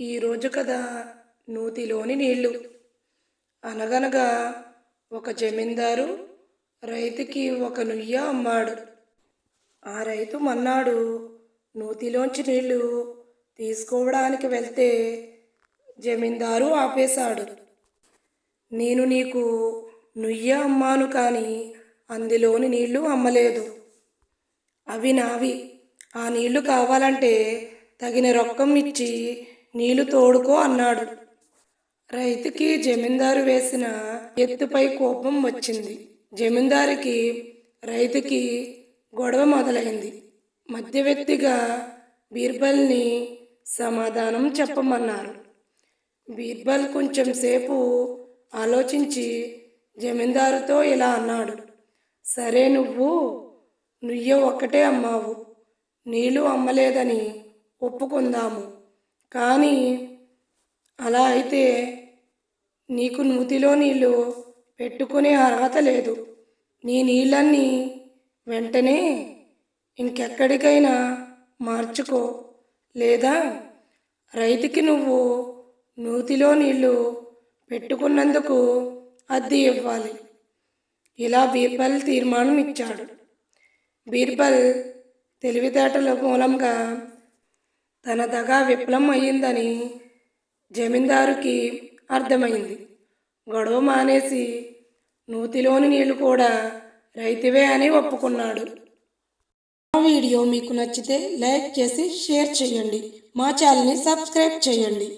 ఈరోజు కదా నూతిలోని నీళ్ళు అనగనగా ఒక జమీందారు రైతుకి ఒక నుయ్య అమ్మాడు. ఆ రైతు మన్నాడు నూతిలోంచి నీళ్ళు తీసుకోవడానికి వెళ్తే జమీందారు ఆపేశాడు. నేను నీకు నుయ్య అమ్మాను కానీ అందులోని నీళ్ళు అమ్మలేదు. అవి నావి. ఆ నీళ్ళు కావాలంటే తగిన రొక్కం ఇచ్చి నీళ్ళు తోడుకో అన్నాడు. రైతుకి జమీందారు వేసిన ఎత్తుపై కోపం వచ్చింది. జమీందారికి రైతుకి గొడవ మొదలైంది. మధ్యవర్తిగా బీర్బల్ని సమాధానం చెప్పమన్నారు. బీర్బల్ కొంచెం సేపు ఆలోచించి జమీందారుతో ఇలా అన్నాడు. సరే నువ్వు నుయ్య ఒక్కటే అమ్మావు. నీళ్ళు అమ్మలేదని ఒప్పుకుందాము. కానీ అలా అయితే నీకు నూతిలో నీళ్ళు పెట్టుకునే అర్హత లేదు. నీ నీళ్ళన్నీ వెంటనే ఇంకెక్కడికైనా మార్చుకో. లేదా రైతుకి నువ్వు నూతిలో నీళ్ళు పెట్టుకున్నందుకు అద్దె ఇవ్వాలి. ఇలా బీర్బల్ తీర్మానం ఇచ్చాడు. బీర్బల్ తెలివితేటల మూలంగా తన దగా విఫలం అయ్యిందని జమీందారుకి అర్థమైంది. గొడవ మానేసి నూతిలోని నీళ్ళు కూడా రైతువే అని ఒప్పుకున్నాడు. మా వీడియో మీకు నచ్చితే లైక్ చేసి షేర్ చేయండి. మా ఛానల్ని సబ్స్క్రైబ్ చేయండి.